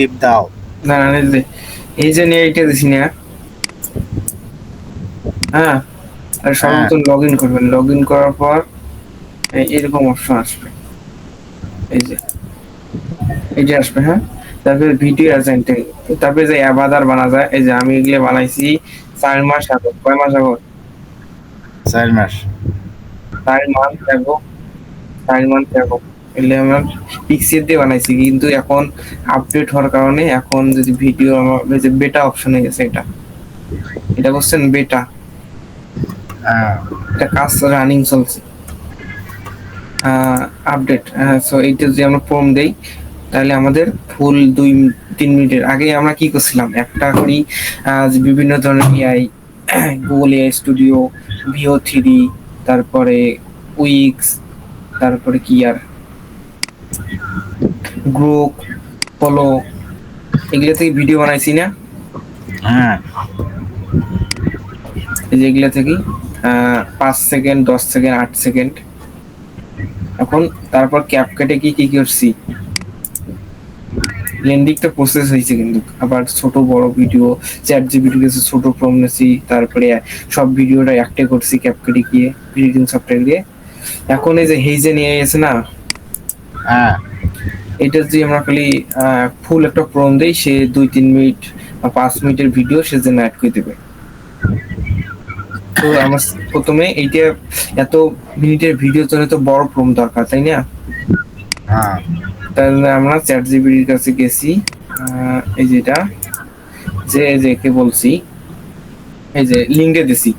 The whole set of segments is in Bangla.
স্কিপ দাও। না না এই যে নিয়ে এইটা দিছি না হ্যাঁ? আর সর্বপ্রথম লগ ইন করবেন। লগ ইন করার পর এরকম অপশন আসবে। এই যে। এই যে আসবে হ্যাঁ? তারপরে ভিডিও অ্যাসেন্টিং তারপরে যে অ্যাভাদার বানা যায় এই যে আমি এগুলো বানাইছি চার মাস আগে। কয় মাস আগে? চার মাস। চার মাস আগে চার মাস আগে এগুলো আমার পিক্সেল দিয়ে বানাইছি কিন্তু এখন আপডেট হওয়ার কারণে এখন যদি ভিডিও আমার যে বেটা অপশন হয়ে গেছে এটা। এটা করছেন বেটা হ্যাঁ। এটা কাজ রানিং চলছে। আপডেট সো এইটা যদি আমরা ফর্ম দেই তাহলে আমাদের ফুল দুই তিন মিনিটের। আগে আমরা কি করছিলাম? একটা করি বিভিন্ন ধরনের AI Google AI studio Veo three তারপরে উইক্স তারপরে কি আর? গ্রুপ ফলো এগুলো থেকে ভিডিও বানাইছি না। হ্যাঁ। এই যে এগুলো থেকে পাঁচ সেকেন্ড দশ সেকেন্ড আট সেকেন্ড। এখন তারপর ক্যাপ কেটে কি কি করছি? লেন্ডিংটা প্রসেস হয়েছে কিন্তু। আবার ছোট বড় ভিডিও চ্যাট জি ভিডিও কাছে ছোট ফর্ম নিয়েছি তারপরে সব ভিডিওটা একটা করছি ক্যাপ কেটে গিয়ে এডিটিং সফটওয়্যার দিয়ে এখন এই যে হেইজে নিয়ে এসে না হ্যাঁ। এটা যদি আমরা খালি ফুল একটা প্রম দেই সে দুই তিন মিনিট বা পাঁচ মিনিটের ভিডিও সে জন্য অ্যাড করে দেবে। তো আমার প্রথমে এইটা এত মিনিটের ভিডিও জন্য তো বড় প্রম দরকার তাই না? হ্যাঁ। তাহলে আমরা চ্যাট জিবির কাছে গেছি এই যেটা যে এই যে একে বলছি এই যে লিঙ্কে দিছি।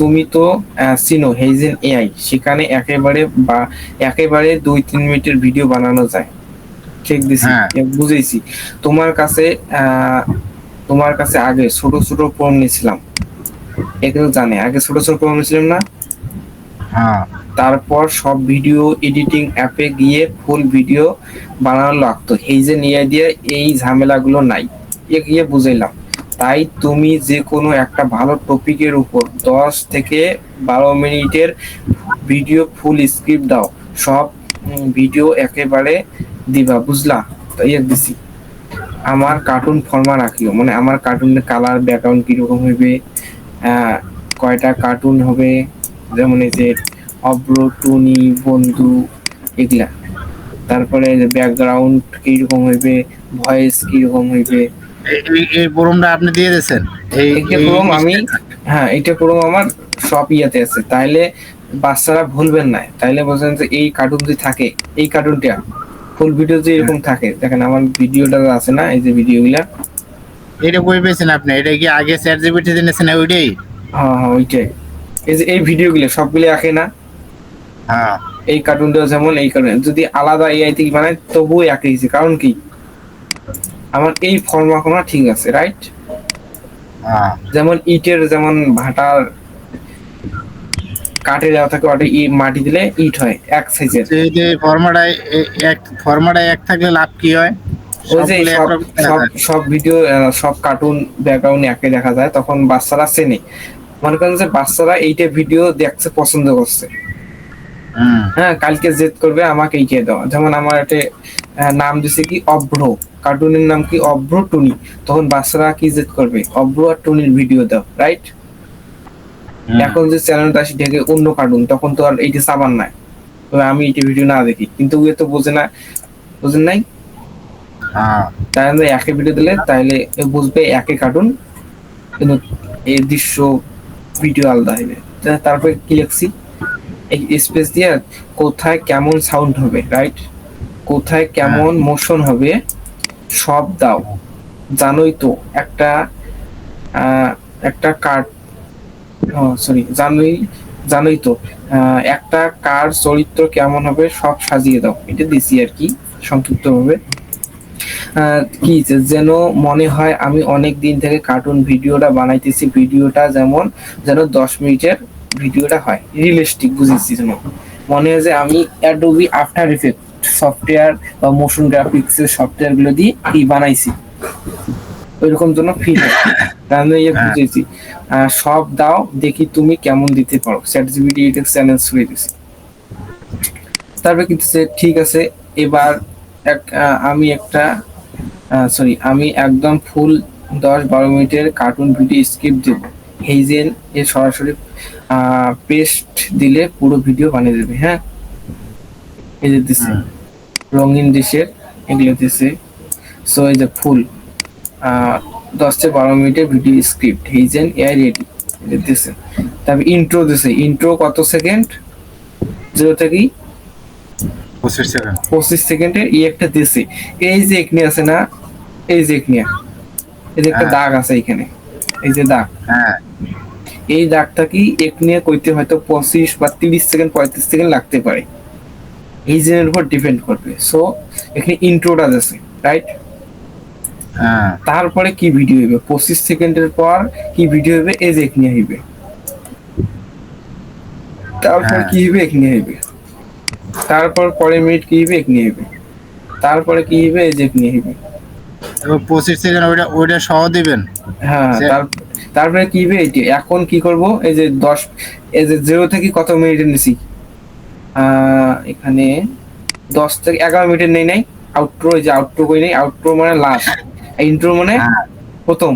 তুমি তো চিনো হেইজেন এআই। সেখানে একেবারে বা একেবারে দুই তিন মিনিটের ভিডিও বানানো যায়। ঠিক দিছি? হ্যাঁ। বুঝেছি। তোমার কাছে তোমার কাছে আগে ছোট ছোট ফর্ম নিয়েছিলাম। এগুলো জানে। আগে ছোট ছোট ফর্ম নিয়েছিলাম না? হ্যাঁ। তারপর সব ভিডিও এডিটিং অ্যাপে গিয়ে ফুল ভিডিও বানানো লাগতো। যে নিয়ে দিয়ে এই ঝামেলাগুলো নাই। এ গিয়ে বুঝাইলাম। তাই তুমি যে কোনো একটা ভালো টপিকের উপর দশ থেকে বারো মিনিটের ভিডিও ফুল স্ক্রিপ্ট দাও। সব ভিডিও একেবারে দিবা বুঝলা? তাই দিছি। আমার কার্টুন ফর্মা রাখিও। মানে আমার কার্টুনের কালার ব্যাকগ্রাউন্ড কীরকম আহ, কয়টা কার্টুন হবে? যেমন এই যে অব্র টুনি বন্ধু এগুলা। তারপরে ব্যাকগ্রাউন্ড কীরকম হইবে? ভয়েস কীরকম হইবে? এই- এই- এই আপনি দিয়ে দিয়েছেন? এই এইটা আমি হ্যাঁ এটা পুরো আমার সব ইয়াতে আছে। তাইলে বাচ্চারা ভুলবেন না। তাইলে বলছেন যে এই কার্টুন যদি থাকে এই কার্টুনটা ফুল ভিডিও যদি এরকম থাকে দেখেন আমার ভিডিওটা আছে না এই যে ভিডিওগুলা। এটা কই পেয়েছেন আপনি? এটা কি আগে চ্যাট জিবিটি দিয়েছেন ওইটাই? হ্যাঁ হ্যাঁ ওইটাই। এই যে এই ভিডিওগুলো সবগুলো আঁকে না? হ্যাঁ। এই কার্টুনটাও যেমন এই কার্টুন যদি আলাদা এআই থেকে বানায় তবুও একই কারণ কি? আমার এই ফর্মাকোনা ঠিক আছে রাইট হ্যাঁ। যেমন ইটের যেমন ভাটার কাঠে দেওয়া থাকে ওটা ই মাটি দিলে ইট হয় এক সাইজের এই যে ফর্মাটায় এক ফর্মাটায় এক থাকলে লাভ কি হয়? ওই যে সব সব ভিডিও সব কার্টুন ব্যাকগ্রাউন্ড একে দেখা যায় তখন বাচ্চারা চেনে। মনে করেন যে বাচ্চারা এইটা ভিডিও দেখতে পছন্দ করছে। হ্যাঁ কালকে জেদ করবে আমাকে এইকে দাও যেমন আমার একটা নাম দিছে কি? অভ্র। কার্টুনের নাম কি? অভ্র টুনি। তখন বাচ্চারা কি জেদ করবে? অভ্র আর টুনির ভিডিও দাও রাইট এখন যে চ্যানেলটা আসি ঢেকে অন্য কার্টুন তখন তো আর এইটা সাবান নাই। আমি এইটা ভিডিও না দেখি। কিন্তু ওই তো বোঝে না বোঝেন নাই? হ্যাঁ। তাহলে একে ভিডিও দিলে তাহলে এ বুঝবে একে কার্টুন কিন্তু এই দৃশ্য ভিডিও আলাদা হবে তারপরে কি লিখছি? এই স্পেস দিয়ে কোথায় কেমন সাউন্ড হবে রাইট কোথায় কেমন মোশন হবে সব দাও। জানোই তো একটা একটা কার্ড সরি জানোই জানোই তো একটা কার চরিত্র কেমন হবে সব সাজিয়ে দাও। এটা দিছি আর কি সংক্ষিপ্ত ভাবে কি যেন মনে হয় আমি অনেক দিন থেকে কার্টুন ভিডিওটা বানাইতেছি ভিডিওটা যেমন যেন দশ মিনিটের ভিডিওটা হয়। রিয়েলিস্টিক বুঝেছি যেন মনে হয় যে আমি অ্যাডোবি আফটার ইফেক্ট সফটওয়্যার বা মোশন গ্রাফিক্সের সফটওয়্যারগুলো দিয়ে কি বানাইছি। ওইরকম জন্য ফিল তাহলে ইয়ে। বুঝেছি। সব দাও দেখি তুমি কেমন দিতে পারো। চ্যাট জিবিটি এটা চ্যানেল ছুঁয়ে দিছি তারপরে কিন্তু ঠিক আছে এবার এক আমি একটা সরি আমি একদম ফুল দশ বারো মিনিটের কার্টুন ভিডিও স্কিপ দেব। হেইজেন এ সরাসরি পেস্ট দিলে পুরো ভিডিও বানিয়ে দেবে হ্যাঁ? এই যে হুম। রঙিন দেশের এগুলো দিছে। সো এই যে ফুল দশ থেকে বারো মিনিটের video script HeyGen AI ready দিছে। তারপর ইন্ট্রো দিছে। ইন্ট্রো কত সেকেন্ড জিরো থেকে পঁচিশ সেকেন্ড পঁচিশ সেকেন্ডের ই একটা দিছে। এই যে একনি আছে না এই যে একনি এই যে একটা হ্যাঁ। দাগ আছে এখানে এই যে দাগ। হ্যাঁ। এই দাগটা কি এক নিয়ে কইতে হয়তো পঁচিশ বা তিরিশ সেকেন্ড পঁয়ত্রিশ সেকেন্ড লাগতে পারে। এই জেনের উপর ডিপেন্ড করবে। সো এখানে ইন্ট্রোটা আছে রাইট তারপরে কি ভিডিও হইবে পঁচিশ সেকেন্ডের পর কি ভিডিও হইবে এই যে এক নিয়ে হইবে তারপর হ্যাঁ। কি হইবে এক নিয়ে হইবে তারপর পরের মিনিট কি হইবে এক নিয়ে হইবে তারপরে কি হইবে এই যে এক নিয়ে হইবে এবার পঁচিশ সেকেন্ড ওইটা ওইটা সহ দিবেন। হ্যাঁ তারপরে কি হবে? এইটি এখন কি করব? এই যে দশ এই যে জিরো থেকে কত মিনিটে নিছি এখানে দশ থেকে এগারো মিনিটের নেই নাই। আউটরো এই যে আউটরো কই নেই আউটরো মানে লাস্ট ইন্ট্রো মানে হ্যাঁ। প্রথম।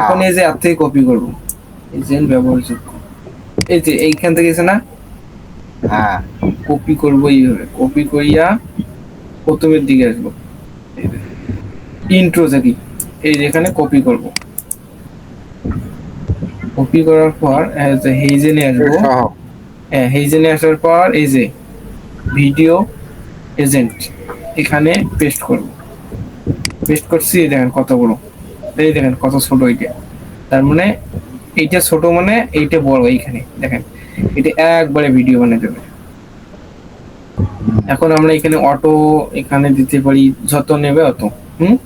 এখন এই যে আর থেকে কপি করব ব্যবহারযোগ্য। এই যে এইখান থেকে এসে না হ্যাঁ। কপি করব এইভাবে। কপি করিয়া প্রথমের দিকে আসব। ইন্ট্রো থেকে। এই যে এখানে কপি করব। কপি করার পর হেইজেনে আসব। হ্যাঁ হেইজেনে আসার পর এই যে ভিডিও এজেন্ট এখানে পেস্ট করব। পেস্ট করছি দেখেন কত বড়। এই দেখেন কত ছোট এইটা। তার মানে এইটা ছোট মানে এইটা বড় এইখানে দেখেন। এটা একবারে ভিডিও বানিয়ে দেবে। এখন আমরা এখানে অটো এখানে দিতে পারি যত নেবে অত হুম?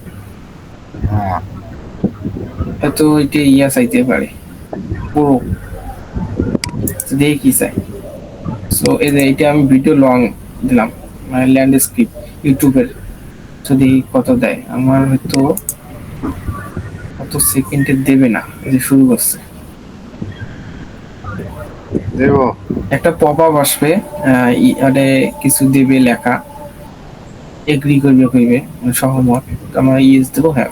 হ্যাঁ। এত এটা ইয়া চাইতে পারে। পুরো। দেখি কি চাই। সো এই যে এটা আমি ভিডিও লং দিলাম মানে ল্যান্ডস্কেপ ইউটিউবের যদি কত দেয় আমার হয়তো কত সেকেন্ডে দেবে না যে শুরু করছে। একটা পপ আপ আসবে আরে কিছু দেবে লেখা। এগ্রি করবে কইবে মানে সহমত। আমরা ইয়েস দেবো হ্যাঁ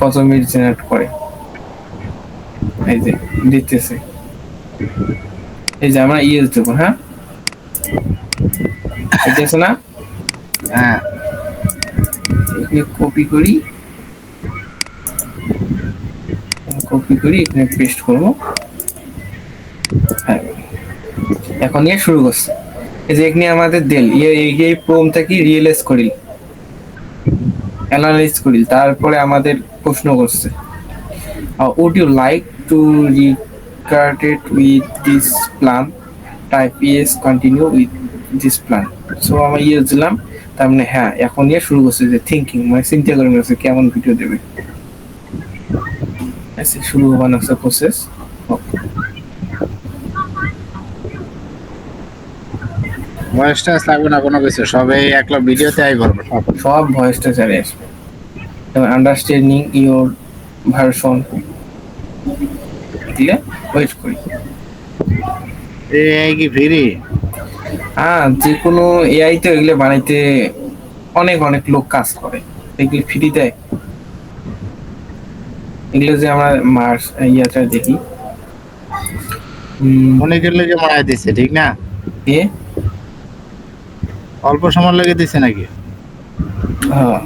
কত মিনিট জেনারেট করে। এই যে, দিতেছে। এই যে আমরা ইয়েস দেবো হ্যাঁ? দিতেছে না? হ্যাঁ। কপি করি। কপি করি, এখানে পেস্ট করব। হ্যাঁ। এখন নিয়ে শুরু করছে। এই যে এখানে আমাদের দেল ইয়ে এই এই প্রোম থেকে রিয়েলাইজ করিল। অ্যানালাইজ করিল। তারপরে আমাদের প্রশ্ন করছে। Would you like to regard it with this plan. Type yes continue with this plan. So আমি ইয়ে দিলাম। তার মানে হ্যাঁ এখন নিয়ে শুরু করছে যে থিঙ্কিং মানে চিন্তা করে নিচ্ছে কেমন ভিডিও দেবে। শুরু হবার একটা প্রসেস ভয়েস টেস্ট লাগবে না কোনো কিছু সবই একলা ভিডিওতে আই করবে। সব ভয়েস টেস্ট আসবে। আন্ডারস্ট্যান্ডিং ইওর ভার্সন ওয়েট করি। এই কি ফ্রি হ্যাঁ যে কোনো এআই তো এগুলো বানাইতে অনেক অনেক লোক কাজ করে। এগুলো ফ্রি দেয়। এগুলো যে আমরা মার্স ইয়াটা দেখি। অনেকের দিচ্ছে ঠিক না? এ অল্প সময় লেগে দিচ্ছে নাকি? হ্যাঁ।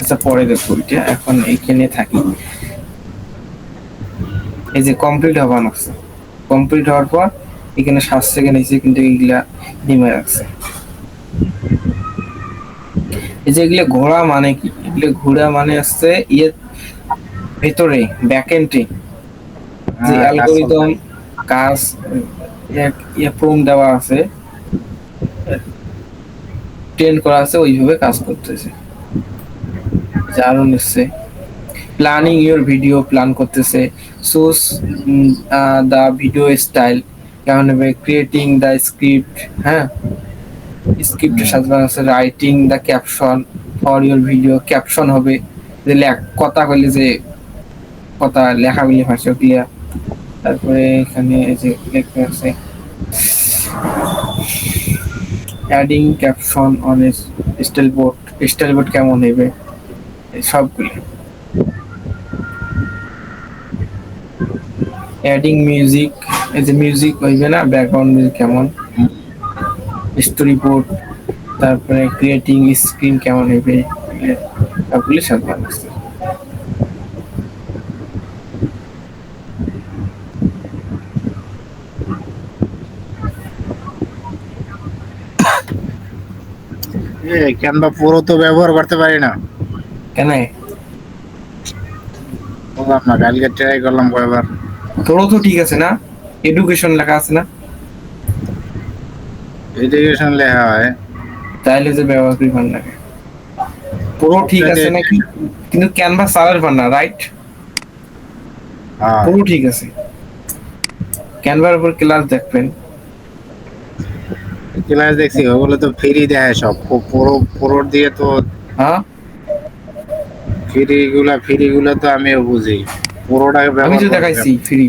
আচ্ছা পরে দেখো এখন এইখানে থাকি। এই যে কমপ্লিট হওয়া আছে কমপ্লিট হওয়ার পর এখানে সাত সেকেন্ড এসে কিন্তু এগুলা ডিমে রাখছে। এই যে এগুলো ঘোড়া মানে কি? এগুলো ঘোড়া মানে হচ্ছে ইয়ে ভেতরে ব্যাকএন্ডে যে কাজ অ্যালগোরিদম কাজ ইয়ে প্রোম দেওয়া আছে। ট্রেন করা আছে ওইভাবে কাজ করতেছে। আরও নিচ্ছে প্ল্যানিং ইউর ভিডিও প্ল্যান করতেছে। সোর্স দা ভিডিও স্টাইল কেমন হবে ক্রিয়েটিং দ্য স্ক্রিপ্ট হ্যাঁ? স্ক্রিপ্টের সাথে আছে writing the caption for your video caption হবে যে কথা বলে যে কথা লেখাগুলি ভাষা ক্লিয়ার তারপরে এখানে এই যে লেখা আছে adding caption on style board style board কেমন এই সবগুলো। অ্যাডিং মিউজিক এই যে মিউজিক হইবে না ব্যাকগ্রাউন্ড মিউজিক কেমন? স্টোরি বোর্ড তারপরে ক্রিয়েটিং স্ক্রিন কেমন হইবে? সবগুলো আছে। এ ক্যানভা পুরো তো ব্যবহার করতে পারি না। কেন? বললাম না কালকে ট্রাই করলাম কয়েকবার তোরও তো ঠিক আছে না? এডুকেশন লেখা আছে না? এডুকেশন লেখা হয়। তাইলে যে ব্যবহার করি ভালো লাগে। পুরো ঠিক আছে নাকি? কিন্তু ক্যানভাস চালার পার না রাইট হ্যাঁ। পুরো ঠিক আছে। ক্যানভার উপর ক্লাস দেখবেন। ক্লাস দেখছি ওগুলো তো ফ্রি দেয় সব। পুরো পুরো দিয়ে তো হ্যাঁ? ফ্রি গুলা ফ্রি গুলা তো আমিও বুঝি। পুরোটাকে আমি তো দেখাইছি ফ্রি।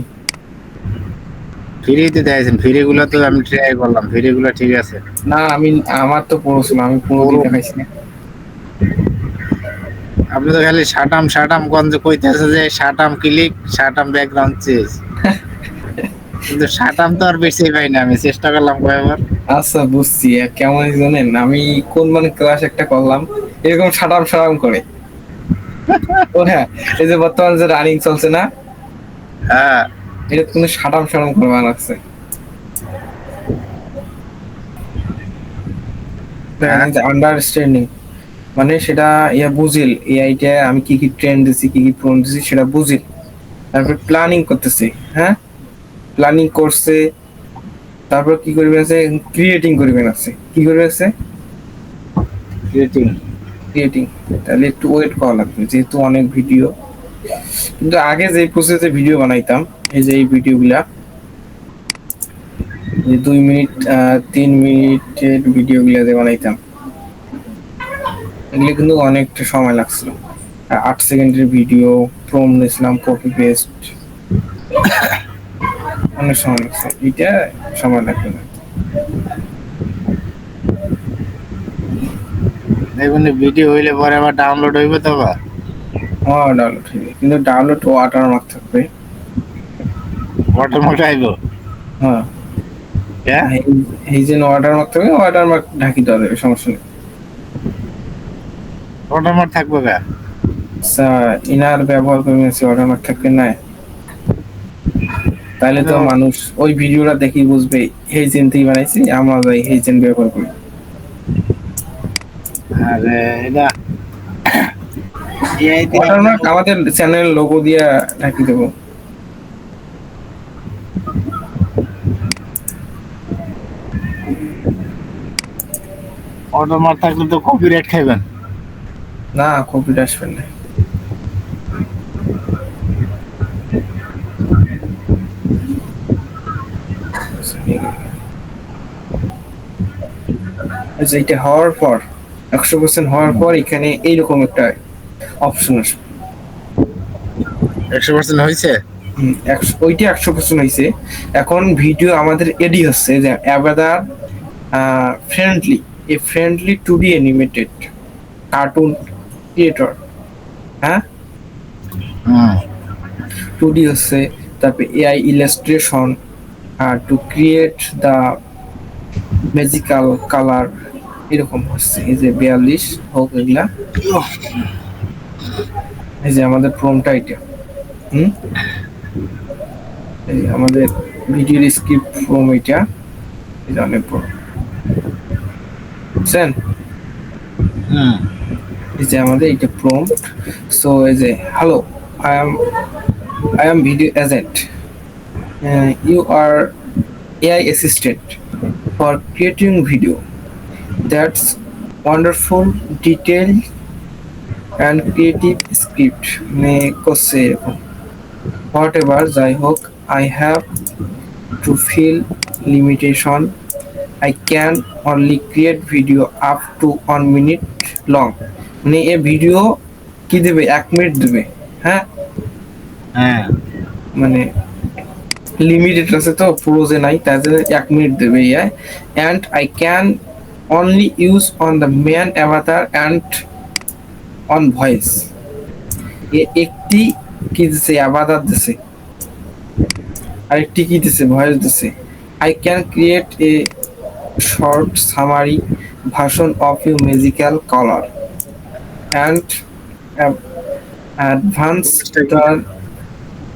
ফ্রিতে দেখাইছেন ফ্রি গুলা তো আমি ট্রাই করলাম ফ্রি গুলা ঠিক আছে। না আমি আমার তো পুরো ছিল আমি পুরো। দেখাইছি না। আপনি তো খালি শাটাম শাটাম গঞ্জ কইতেছে যে শাটাম ক্লিক শাটাম ব্যাকগ্রাউন্ড চেঞ্জ কিন্তু শাটাম তো আর বেশি পাই না আমি চেষ্টা করলাম কয়েকবার। আচ্ছা বুঝছি কেমন জানেন আমি কোন মানে ক্লাস একটা করলাম এরকম সাটাম সাটাম করে। ও হ্যাঁ এই যে বর্তমান যে রানিং চলছে না? হ্যাঁ। এটা কোনো সাটাম সাটাম করে বানাচ্ছে আন্ডারস্ট্যান্ডিং মানে সেটা ইয়া বুঝিল এআইটা আমি কি কি ট্রেন্ড দিছি কি কি প্রোন দিছি সেটা বুঝিল। তারপর প্ল্যানিং করতেছি হ্যাঁ? প্ল্যানিং করছে তারপর কি করবেন আছে ক্রিয়েটিং করবেন আছে কি করবে আছে ক্রিয়েটিং ক্রিয়েটিং তাহলে একটু ওয়েট করা লাগবে, যেহেতু অনেক ভিডিও কিন্তু আগে যে প্রসেসে ভিডিও বানাইতাম, এই যে এই ভিডিওগুলা যে দুই মিনিট তিন মিনিটের ভিডিওগুলা যে বানাইতাম। এগুলো কিন্তু অনেকটা সময় লাগছিল। আট সেকেন্ডের ভিডিও প্রোম নিয়েছিলাম কপি পেস্ট অনেক সময় লাগছে এটা সময় লাগবে না। দেখুন ভিডিও হইলে পরে আবার ডাউনলোড হইবে তো আবার। হ্যাঁ ডাউনলোড যাবে। কিন্তু ডাউনলোড ওয়াটার মার্ক থাকবে। অটোমেটিক আইব হ্যাঁ। হ্যাঁ এই- যে ওয়াটার মার্ক থাকবে ওয়াটার মার্ক ঢাকি দেওয়া যাবে সমস্যা নেই। অটোমেটিক থাকবে গা আচ্ছা, ইনার ব্যবহার করে নিয়েছি ওয়াটার মার্ক থাকবে না তাহলে তো হ্যাঁ। মানুষ ওই ভিডিওটা দেখি বুঝবে চেন থেকে বানাইছি আমরা যাই চেন ব্যবহার করি। আরে এটা আমাদের চ্যানেল লোগো দিয়ে ঢাকি দেবো। অটোমেটিক থাকলে তো কপিরাইট খাইবেন। না কপিটা আসবে না। আচ্ছা হওয়ার পর একশো পার্সেন্ট হওয়ার পর এখানে এইরকম একটা অপশন আসবে। একশো পার্সেন্ট হয়েছে? ওইটা একশো পার্সেন্ট হয়েছে। এখন ভিডিও আমাদের এডি হচ্ছে যে avatar friendly a friendly two D animated cartoon creator হ্যাঁ? টু ডি হচ্ছে তারপরে AI illustration R to create the magical colour এরকম হচ্ছে। এই যে বিয়াল্লিশ হোক এগুলা। এই যে আমাদের প্রমটা এটা। হুম? এই যে আমাদের ভিডিওর স্ক্রিপ্ট ফ্রম এটা। এটা অনেক বড় বুঝছেন? এই যে আমাদের এটা প্রম্পট সো এই যে hello I am I am video agent. You are AI assistant for creating video. That's wonderful detail and creative script. মানে করছে এরকম। হোয়াট এভার যাই হোক I have to feel limitation. I can only create video up to one minute long মানে এ ভিডিও কি দেবে? এক মিনিট দেবে হ্যাঁ? হ্যাঁ। মানে লিমিটেড আছে তো পুরো যে নাই তার এক মিনিট দেবে and I can only use on the main avatar and on voice. এ একটি কি দিছে? আবাদার দিছে। আরেকটি কি দিছে? ভয়েস দিছে। I can create a short summary version of you magical colour and advance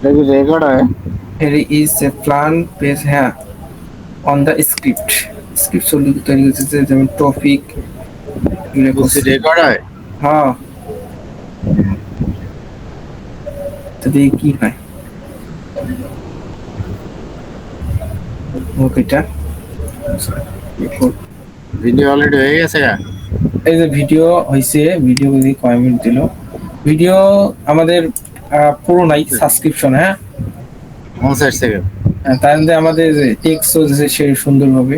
the record হয় there is a চলি তৈরি করতেছে যেমন টপিক হ্যাঁ? কি হয়। ওকেটা ভিডিও অলরেডি হয়ে গেছে এই যে ভিডিও হয়েছে ভিডিও যদি কয় মিনিট দিল। ভিডিও আমাদের পুরো নাই সাবস্ক্রিপশন হ্যাঁ? হ্যাঁ, তার মধ্যে আমাদের টেক্সটও দিয়েছে সে সুন্দরভাবে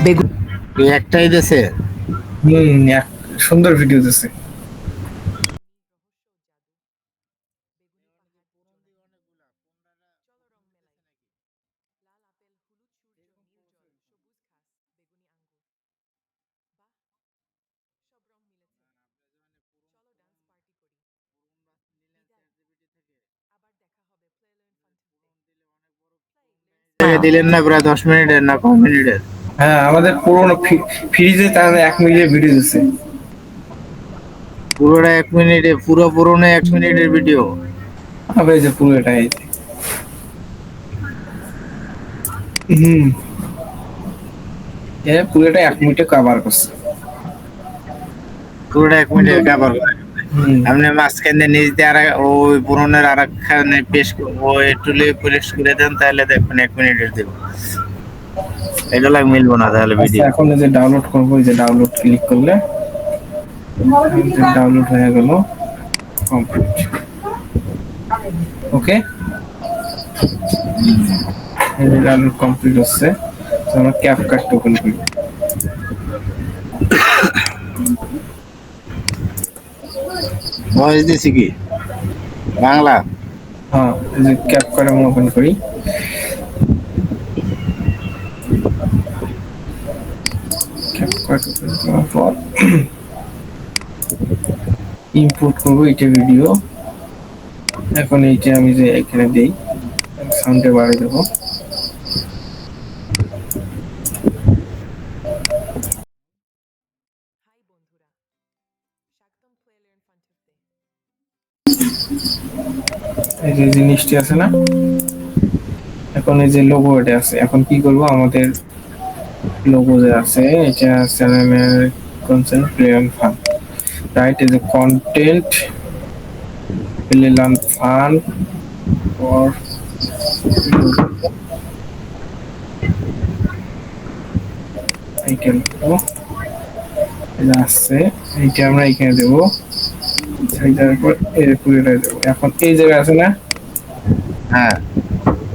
এই একটাই দেশে হম সুন্দর ভিডিও দিয়েছে দিলেন না প্রায় দশ মিনিটের না কম মিনিটের? হ্যাঁ আমাদের পুরোনো ফ্রিজে তার এক মিনিটের ভিডিও দিচ্ছে। পুরোটা এক মিনিটে পুরো পুরোনো এক মিনিটের ভিডিও হবে যে পুরোটা এই হুম। এ পুরোটা এক মিনিটে কভার করছে। পুরোটা এক মিনিটে কাবার করে আপনি মাঝখানে নিচ দিয়ে আর ওই পুরোনোর আর একখানে পেশ ওই টুলে প্রেস করে দেন তাহলে দেখবেন এক মিনিটের দেব এটা লাগ মিলবো না তাহলে আচ্ছা, ভিডিও এখন যে ডাউনলোড করব এই যে ডাউনলোড ক্লিক করলে ডাউনলোড হয়ে গেল কমপ্লিট ওকে এই যে ডাউনলোড কমপ্লিট হচ্ছে তো আমরা ক্যাপ কাটটা ওপেন করি। ভয়েস দিছি কি? বাংলা? হ্যাঁ এই যে ক্যাপ কাট আমরা ওপেন করি ক্যাপ কাট ওপেন করার পর ইম্পোর্ট করব এটা ভিডিও এখন এইটা আমি যে এখানে দেই সাউন্ডে বাড়িয়ে দেবো। এই যে জিনিসটি আছে না? এখন এই যে লোগো এটা আছে। এখন কি করব? আমাদের লোগো যে আছে এটা চ্যানেলের কনসেন্ট প্লে অন রাইট এই যে কন্টেন্ট প্লে অন ফান এইটা লিখব। এটা আসছে এইটা আমরা এখানে দেবো। সেইটার পর এর পুরোটা দেবো। এখন এই জায়গায় আছে না? হ্যাঁ।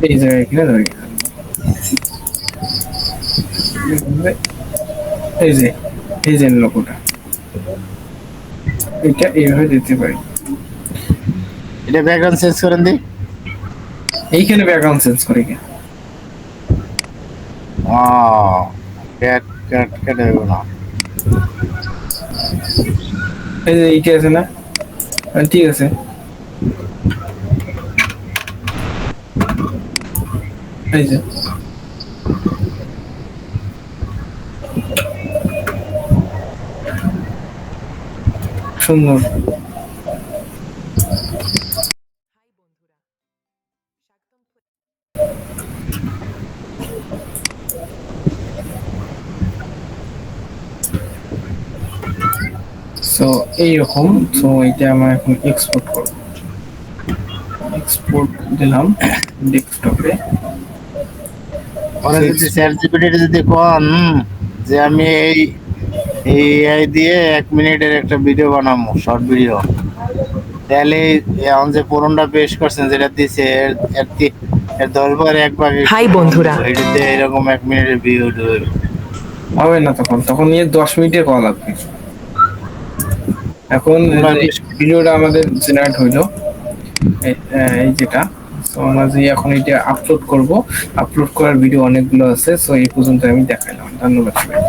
এই জায়গায় এখানে ধরি এই যে এই যে লোকটা এটা এইভাবে দিতে পারি। এটা ব্যাকগ্রাউন্ড চেঞ্জ করেন দি। এইখানে ব্যাকগ্রাউন্ড চেঞ্জ করে কি? ও ক্যাট ক্যাট ক্যাট না এই যে এইটা আছে না? ঠিক আছে। এই যে। সুন্দর। সো এইরকম। সো এটা আমরা এখন এক্সপোর্ট করব। এক্সপোর্ট দিলাম ডেস্কটপে ওরা যদি জিপিটি যদি কন যে আমি এই এই এআই দিয়ে এক মিনিটের একটা ভিডিও বানাবো শর্ট ভিডিও তাহলে এখন যে পুরনটা পেশ করছেন যেটা দিছে এর এর দশ বার এক ভাগে হাই বন্ধুরা। এটাতে এরকম এক মিনিটের ভিডিও হবে না তখন তখন নিয়ে দশ মিনিটের কল লাগবে। এখন ভিডিওটা আমাদের জেনারেট হইল এই যেটা। তো আমরা যে এখন এটা আপলোড করব আপলোড করার ভিডিও অনেকগুলো আছে সো এই পর্যন্ত আমি দেখাইলাম। ধন্যবাদ সবাই